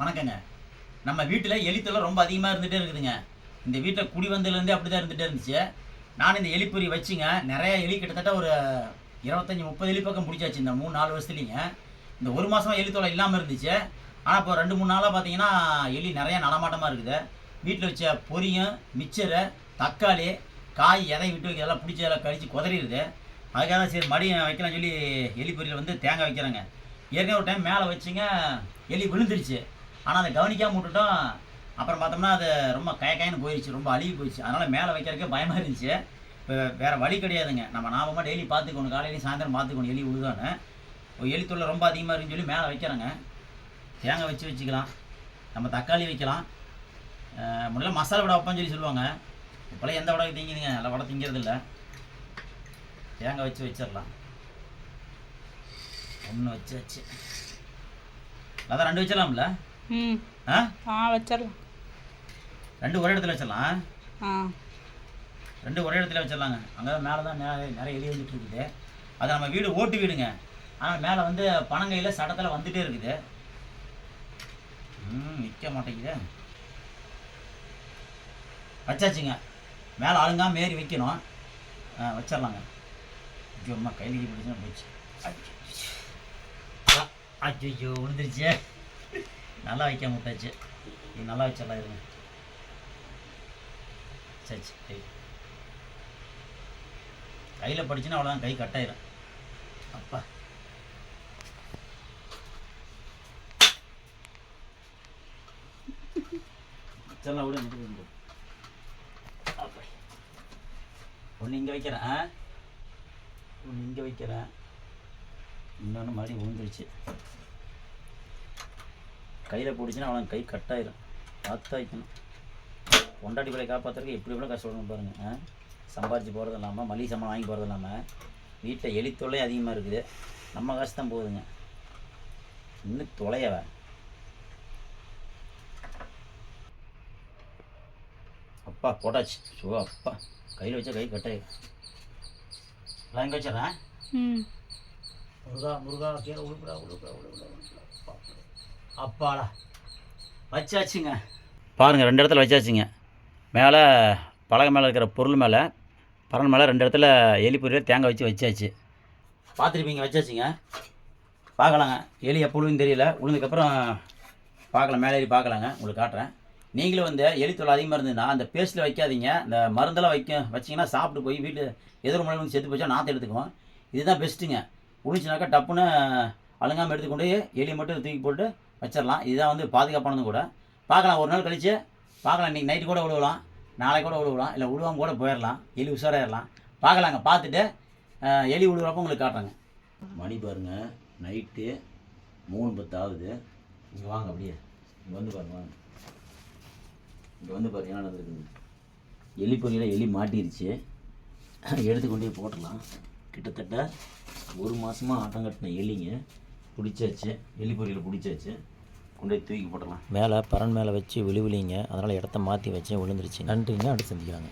வணக்கங்க. நம்ம வீட்டில் எலித்தொல்லை ரொம்ப அதிகமாக இருந்துகிட்டே இருக்குதுங்க. இந்த வீட்டில் குடி வந்ததுலேருந்தே அப்படி தான் இருந்துகிட்டே இருந்துச்சு. நான் இந்த எலிப்பொறி வச்சுங்க. நிறையா எலி கிட்டத்தட்ட ஒரு இருபத்தஞ்சி முப்பது எலி பக்கம் பிடிச்சாச்சு இந்த மூணு நாலு வருஷத்துலிங்க. இந்த ஒரு மாதமாக எலித்தொலை இல்லாமல் இருந்துச்சு. ஆனால் இப்போ ரெண்டு மூணு நாளாக பார்த்தீங்கன்னா எலி நிறையா நடமாட்டமாக இருக்குது. வீட்டில் வச்ச பொரியும் மிச்சரு தக்காளி காய் எதை விட்டு வைக்க இதெல்லாம் பிடிச்சி எல்லாம் கழித்து குதறிடுது. அதுக்காக தான் சரி மடியை வைக்கலாம் சொல்லி எலி பொரியில் வந்து தேங்காய் வைக்கிறேங்க. ஏற்கனவே ஒரு டைம் மேலே வச்சுங்க எலி விழுந்துருச்சு. ஆனால் அதை கவனிக்காமல் விட்டுட்டோம். அப்புறம் பார்த்தோம்னா அது ரொம்ப கயக்காயின்னு போயிடுச்சு ரொம்ப அழுகி போயிடுச்சு அதனால் மேலே வைக்கிறதுக்கே பயமாக இருந்துச்சு. இப்போ வேறு வழி கிடையாதுங்க. நம்ம நாமமாக டெய்லி பார்த்துக்கணும். காலையிலையும் சாயந்தரம் பார்த்துக்கணும் எலி விழுதான்னு எலி தொல்லை ரொம்ப அதிகமாக இருக்குன்னு சொல்லி மேலே வைக்கிறேங்க. தேங்காய் வச்சு வச்சுக்கலாம். நம்ம தக்காளி வைக்கலாம். முன்னெல்லாம் முதல்ல மசாலா வடை வைப்பான்னு சொல்லி சொல்லுவாங்க. இப்போலாம் எந்த வடை திங்குதுங்க. எல்லாம் வடை திங்கிறது இல்லை தேங்காய் வச்சு வச்சிடலாம். ஒன்று வச்சாச்சு. அதான் ரெண்டு வச்சிடலாம்ல? ம். ஆ? வச்சிடலாம். ரெண்டு ஒரே இடத்துல வச்சிடலாம். ஆ. ரெண்டு ஒரே இடத்துல வச்சிடலாங்க. அங்கே தான் மேலே தான் நிறைய நிறைய எலி வந்துட்டு இருக்குது. அது நம்ம வீடு ஓட்டு வீடுங்க. ஆனால் மேலே வந்து பனங்கையில் சடத்தில் வந்துட்டே இருக்குது. ம் நிற்க மாட்டேங்குதே. வச்சாச்சுங்க. மேலே ஆளுங்காம ஏறி வைக்கணும். வச்சிடலாங்க. ஐயோ அம்மா கையில் கீழ் பிடிச்சுன்னா போச்சு. அச்சோ விழுந்துருச்சு நல்லா வைக்க முட்டாச்சு இது நல்லா வச்சிடலாம் இருங்க. சரி சரி கை கையில் படிச்சுன்னா அவ்வளோதான் கை கட்டாயிரும் அப்பா. வச்சிடலாம் விட எனக்கு ஒன்று இங்கே வைக்கிறேன் ஒன்று இங்கே வைக்கிறேன். இன்னொன்று மறுபடியும் விழுந்துருச்சு கையில் பிடிச்சின்னா அவ்வளோ கை கட்டாயிரும் பார்த்து வைக்கணும் பொண்டாட்டி பிள்ளை காப்பாற்றுறதுக்கு எப்படி எவ்வளோ கஷ்டப்படணும் பாருங்கள் ஆ? சம்பாரிச்சு போகிறது இல்லாமல் மளிகை சாமான் வாங்கி போகிறது இல்லாமல் வீட்டில் எலி தொல்லை அதிகமாக இருக்குது. நம்ம காசு தான் போகுதுங்க. இன்னும் தொலையவ. அப்பா போட்டாச்சு. ஷோ அப்பா. கையில் வச்சா கை கட்டாயிரும் எல்லாம் எங்கே வச்சிடறேன் ம். முருகா முருகா கீழே உழுப்புடா உழுப்புடா உழுப்புடா உழுப்புடா. அப்பாடா. வச்சாச்சுங்க. பாருங்க ரெண்டு இடத்துல வச்சாச்சுங்க. மேலே பலகை மேலே இருக்கிற பொருள் மேலே பறன் மேலே ரெண்டு இடத்துல எலி பொரியில் தேங்காய் வச்சு வச்சாச்சு. பார்த்துருப்பீங்க வச்சாச்சுங்க. பார்க்கலாங்க. எலி எப்போ விழுன்னு தெரியல. விழுந்ததுக்கப்புறம் பார்க்கலாம் மேலே ஏறி பார்க்கலாங்க. உங்களுக்கு காட்டுறேன். நீங்களும் வந்து எலி தொல்லை அதிகமாக இருந்ததுன்னா அந்த பேஸ்ட்டில் வைக்காதீங்க. இந்த மருந்தெல்லாம் வைக்க வச்சிங்கன்னா சாப்பிட்டு போய் வீட்டு எதிர் மொழி வந்து செத்து போச்சா நாற்று எடுத்துக்குவோம். இதுதான் பெஸ்ட்டுங்க உழிச்சுனாக்கா டப்புன்னு அழுங்காமல் எடுத்துக்கொண்டு எலி மட்டும் தூக்கி போட்டு வச்சிடலாம். இதுதான் வந்து பாதுகாப்பானதும் கூட. பார்க்கலாம் ஒரு நாள் கழிச்சு பார்க்கலாம். இன்றைக்கி நைட்டு கூட விழுவலாம். நாளைக்கு கூட விழுவலாம். இல்லை விழுவாம கூட போயிடலாம். எலி உஷாராயிடலாம். பார்க்கலாங்க. பார்த்துட்டு எலி விழுகிறப்ப உங்களுக்கு காட்டுறேங்க. மணி பாருங்க. நைட்டு மூணு பத்து ஆகுது இங்கே வாங்க அப்படியே. இங்கே வந்து பாருங்க வாங்க. இங்கே வந்து பாருங்க என்ன நடந்திருக்குது? எலி பொறியில் எலி மாட்டிருச்சு. எடுத்து கொண்டு போய் போட்டுடலாம். கிட்டத்தட்ட ஒரு மாதமாக ஆட்டம் கட்டின எலிங்க. பிடிச்சாச்சு எலி பிடிச்சாச்சு கொண்டு போய் தூக்கி போட்டுடலாம். மேலே பரன் மேலே வச்சு விழுவிலிங்க. அதனால் இடத்த மாற்றி வச்சு விழுந்துருச்சு. நன்றிங்க. அடுத்து சந்திக்கிறாங்க